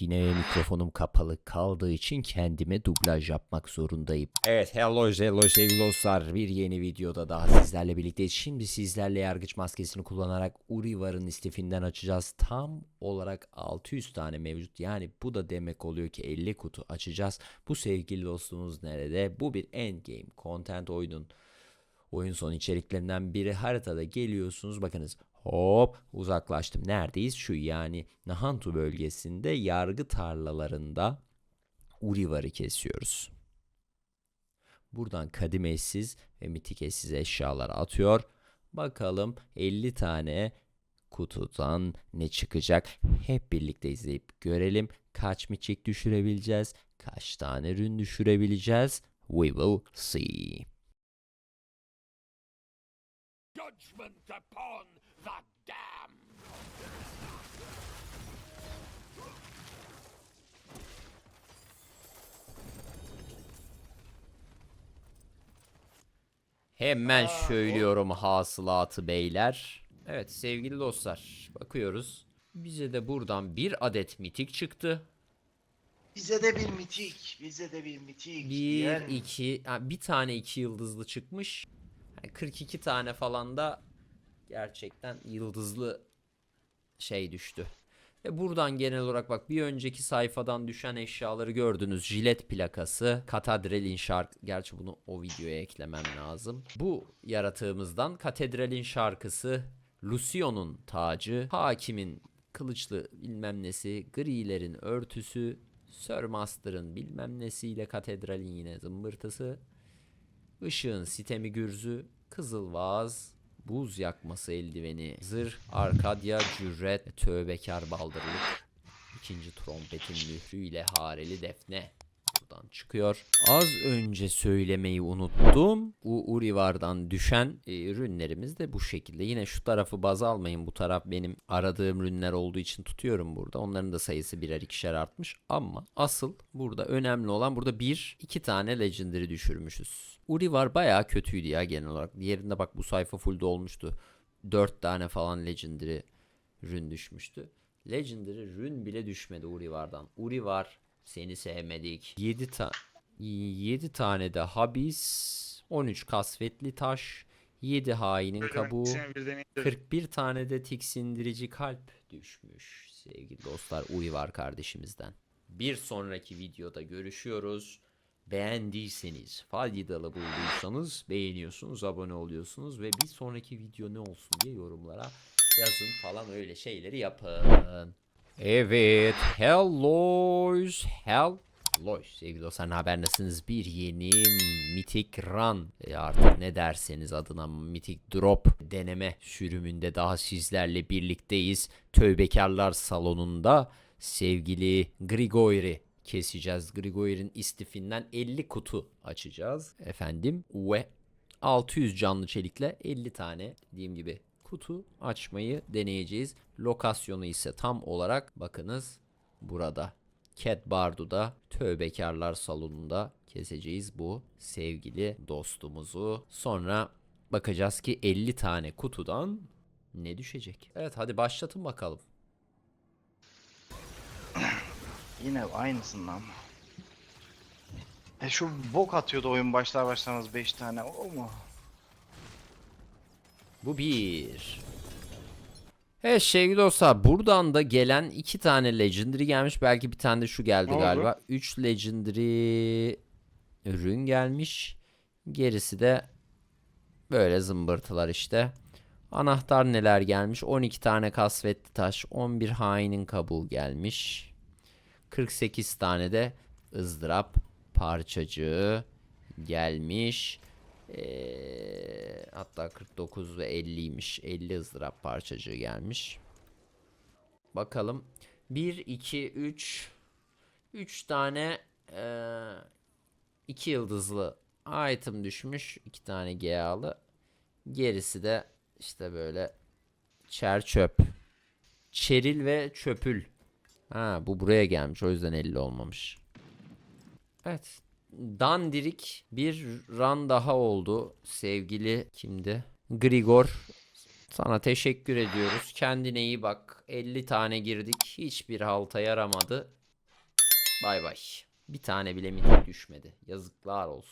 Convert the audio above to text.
Yine mikrofonum kapalı kaldığı için kendime dublaj yapmak zorundayım. Evet hello hello sevgili dostlar bir yeni videoda daha sizlerle birlikteyiz. Şimdi sizlerle yargıç maskesini kullanarak Urivar'ın istifinden açacağız. Tam olarak 600 tane mevcut yani bu da demek oluyor ki 50 kutu açacağız. Bu sevgili dostumuz nerede? Bu bir endgame content oyunun oyun sonu içeriklerinden biri haritada geliyorsunuz bakınız hop uzaklaştım neredeyiz şu yani Nahantu bölgesinde yargı tarlalarında Urivar'ı kesiyoruz. Buradan kadimesiz ve mitiketsiz eşyalar atıyor. Bakalım 50 tane kutudan ne çıkacak? Hep birlikte izleyip görelim. Kaç miçik düşürebileceğiz? Kaç tane rün düşürebileceğiz? We will see. judgment upon the. Hemen söylüyorum hasılatı beyler. Evet sevgili dostlar bakıyoruz. Bize de buradan bir adet mitik çıktı. Bize de bir mitik, bize de bir mitik. Bir, iki, ha, bir tane iki yıldızlı çıkmış. Yani 42 tane falan da gerçekten yıldızlı şey düştü. Ve buradan genel olarak bak bir önceki sayfadan düşen eşyaları gördünüz. Jilet plakası, Katedralin şarkı. Gerçi bunu o videoya eklemem lazım. Bu yaratığımızdan Katedralin şarkısı, Lucio'nun tacı, Hakim'in kılıçlı bilmem nesi, Grilerin örtüsü, Sir Master'ın bilmem nesiyle Katedralin yine zımbırtısı, Işığın sitemi gürzü, kızıl vaaz, buz yakması eldiveni, zırh, arkadya, cüret, tövbekar baldırlık. İkinci trompetin mührüyle hareli defne buradan çıkıyor. Az önce söylemeyi unuttum. U Urivar'dan düşen e, ürünlerimiz de bu şekilde. Yine şu tarafı baz almayın. Bu taraf benim aradığım ürünler olduğu için tutuyorum burada. Onların da sayısı birer ikişer artmış. Ama asıl burada önemli olan burada bir iki tane legendary düşürmüşüz. Urivar bayağı kötüydü ya genel olarak. Diğerinde bak bu sayfa full dolmuştu. 4 tane falan legendary rün düşmüştü. Legendary rün bile düşmedi Urivar'dan. Urivar seni sevmedik. 7 ta 7 tane de habis, 13 kasvetli taş, 7 hainin kabuğu, 41 tane de tiksindirici kalp düşmüş sevgili dostlar Urivar kardeşimizden. Bir sonraki videoda görüşüyoruz. Beğendiyseniz, faydalı bulduysanız beğeniyorsunuz, abone oluyorsunuz ve bir sonraki video ne olsun diye yorumlara yazın falan öyle şeyleri yapın. Evet, hello, hello sevgili dostlar haber nasılsınız? Bir yeni Mythic Run e, artık ne derseniz adına Mythic Drop deneme sürümünde daha sizlerle birlikteyiz. Tövbekarlar salonunda sevgili Grigori keseceğiz. Grigori'nin istifinden 50 kutu açacağız efendim ve 600 canlı çelikle 50 tane dediğim gibi kutu açmayı deneyeceğiz. Lokasyonu ise tam olarak bakınız burada. Cat Bardu'da Tövbekarlar Salonu'nda keseceğiz bu sevgili dostumuzu. Sonra bakacağız ki 50 tane kutudan ne düşecek. Evet hadi başlatın bakalım. Yine aynısından. E şu bok atıyordu oyun başlar başlamaz 5 tane o mu? Bu bir. Evet sevgili dostlar buradan da gelen iki tane legendary gelmiş. Belki bir tane de şu geldi Ne oldu? galiba. Üç legendary ürün gelmiş. Gerisi de böyle zımbırtılar işte. Anahtar neler gelmiş? 12 tane kasvetli taş, 11 hainin kabuğu gelmiş. 48 tane de ızdırap parçacığı gelmiş. Ee, hatta 49 ve 50'ymiş. 50 ızdırap parçacığı gelmiş. Bakalım. 1, 2, 3 3 tane 2 yıldızlı item düşmüş. 2 tane GA'lı. Gerisi de işte böyle çer çöp. Çeril ve çöpül. Ha bu buraya gelmiş. O yüzden 50 olmamış. Evet. Dandirik bir run daha oldu. Sevgili kimdi? Grigor. Sana teşekkür ediyoruz. Kendine iyi bak. 50 tane girdik. Hiçbir halta yaramadı. Bay bay. Bir tane bile mitik düşmedi. Yazıklar olsun.